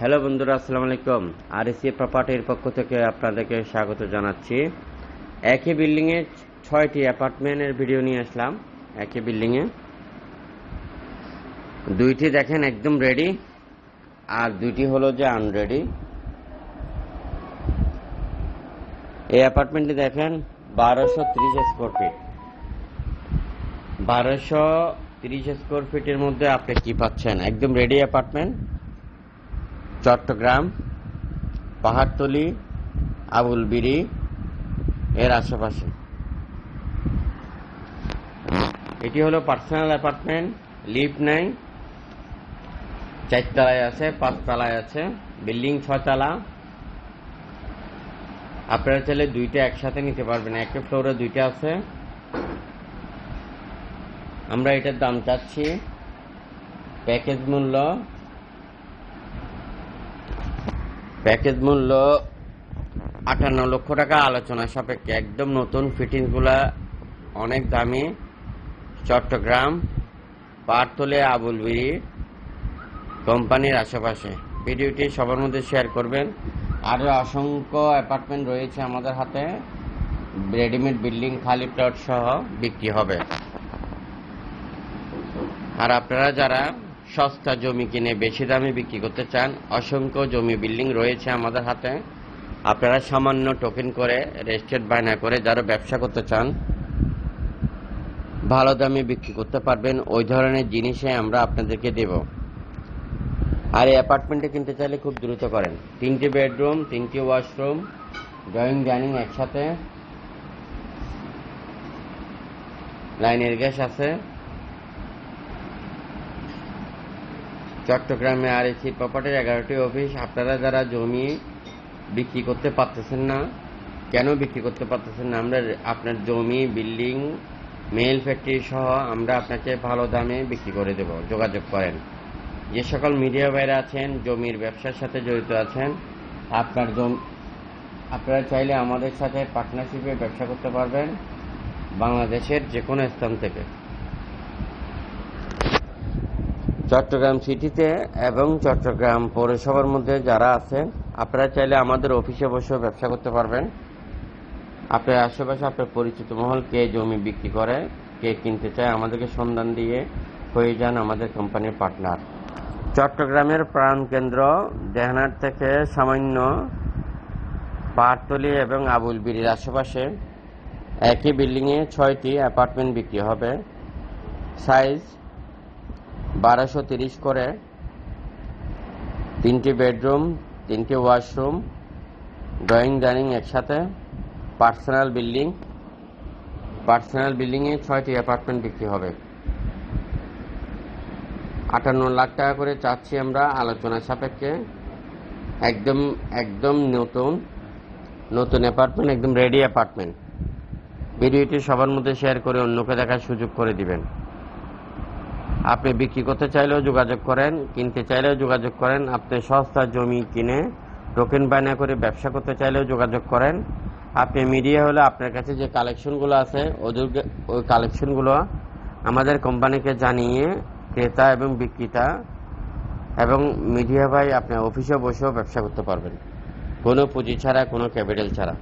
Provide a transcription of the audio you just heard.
Hello বন্ধুরা, আসসালামু আলাইকুম। আর এসি প্রপার্টির পক্ষ থেকে আপনাদেরকে স্বাগত জানাচ্ছি। একই বিল্ডিংয়ে ছয়টি অ্যাপার্টমেন্টের ভিডিও নিয়ে আসলাম, একই বিল্ডিংয়ে। দুইটি দেখেন একদম রেডি আর দুইটি হলো যে আনরেডি এই অ্যাপার্টমেন্টটি দেখেন, বারোশো তিরিশ স্কোয়ার ফিট বারোশো তিরিশ স্কোয়ার ফিটের মধ্যে আপনি কি পাচ্ছেন? একদম রেডি অ্যাপার্টমেন্ট। চট্টগ্রাম, পাহাড়তলি আবুল বিড়ি এর আশেপাশে। এটি হলো পার্সোনাল অ্যাপার্টমেন্ট, লিফট নেই, চারতলায় আছে, পাঁচতলায় আছে, বিল্ডিং ছয়তলা। আপনারা চাইলে দুইটা একসাথে নিতে পারবেন একটা ফ্লোরে দুইটা আছে। আমরা এটার দাম চাচ্ছি প্যাকেজ মূল্য প্যাকেজ মূল্য আটান্ন লক্ষ টাকা। আলোচনা সাপেক্ষে একদম নতুন ফিটিংসগুলা অনেক দামি। চট্টগ্রাম পারতলে আবুল বিড়ি কোম্পানির আশেপাশে। ভিডিওটি সবার মধ্যে শেয়ার করবেন। আরও অসংখ্য অ্যাপার্টমেন্ট রয়েছে আমাদের হাতে। রেডিমেড বিল্ডিং, খালি প্লট সহ বিক্রি হবে। আর আপনারা যারা সস্তা জমি কিনে বেশি দামে বিক্রি করতে চান, অসংখ্য জমি বিল্ডিং রয়েছে আমাদের হাতে। আপনারা সামান্য টোকেন করে রেজিস্টার্ড বায়না করে যারা ব্যবসা করতে চান, ভালো দামে বিক্রি করতে পারবেন, ওই ধরনের জিনিসে আমরা আপনাদেরকে দেব। আর এই অ্যাপার্টমেন্টে কিনতে চাইলে খুব দ্রুত করেন। তিনটি বেডরুম তিনটি ওয়াশরুম ড্রয়িং ডাইনিং একসাথে। লাইনের গ্যাস আছে। চট্টগ্রামে আর এসি প্রপার্টির এগারোটি অফিস, আপনারা যারা জমি বিক্রি করতে পারতেছেন না, কেন বিক্রি করতে পারতেছেন না? আমরা আপনার জমি, বিল্ডিং, মেল ফ্যাক্টরি সহ আমরা আপনাকে ভালো দামে বিক্রি করে দেব, যোগাযোগ করেন। যে সকল মিডিয়া বাইরে আছেন, জমির ব্যবসার সাথে জড়িত আছেন, আপনার জম, আপনারা চাইলে আমাদের সাথে পার্টনারশিপে ব্যবসা করতে পারবেন, বাংলাদেশের যে কোনো স্থান থেকে। চট্টগ্রাম সিটিতে এবং চট্টগ্রাম পৌরসভার মধ্যে যারা আছেন, আপনারা চাইলে আমাদের অফিসে বসেও ব্যবসা করতে পারবেন। আপনার আশেপাশে আপনার পরিচিত মহল, কে জমি বিক্রি করে, কে কিনতে চায়, আমাদেরকে সন্ধান দিয়ে হয়ে যান আমাদের কোম্পানির পার্টনার। চট্টগ্রামের প্রাণকেন্দ্র দেহনার থেকে সামান্য পাহাড়তলি এবং আবুল বিড়ির আশেপাশে। একই বিল্ডিংয়ে ছয়টি অ্যাপার্টমেন্ট বিক্রি হবে। সাইজ বারোশো তিরিশ করে। তিনটি বেডরুম, তিনটি ওয়াশরুম, ড্রয়িং, ডাইনিং একসাথে, পার্সোনাল বিল্ডিং। পার্সোনাল বিল্ডিংয়ে ছয়টি অ্যাপার্টমেন্ট বিক্রি হবে। আটান্ন লাখ টাকা করে চাচ্ছি আমরা আলোচনা সাপেক্ষে। একদম একদম নতুন নতুন অ্যাপার্টমেন্ট, একদম রেডি অ্যাপার্টমেন্ট। ভিডিওটি সবার মধ্যে শেয়ার করে অন্যকে দেখার সুযোগ করে দিবেন। আপনি বিক্রি করতে চাইলেও যোগাযোগ করেন, কিনতে চাইলেও যোগাযোগ করেন, আপনি সস্তা জমি কিনে টোকেন বায়না করে ব্যবসা করতে চাইলেও যোগাযোগ করেন। আপনি মিডিয়া হলে আপনার কাছে যে কালেকশনগুলো আছে, ওদের ওই কালেকশনগুলো আমাদের কোম্পানিকে জানিয়ে ক্রেতা এবং বিক্রেতা এবং মিডিয়া ভাই আপনার অফিসে বসেও ব্যবসা করতে পারবেন। কোনো পুঁজি ছাড়া, কোনো ক্যাপিটাল ছাড়া।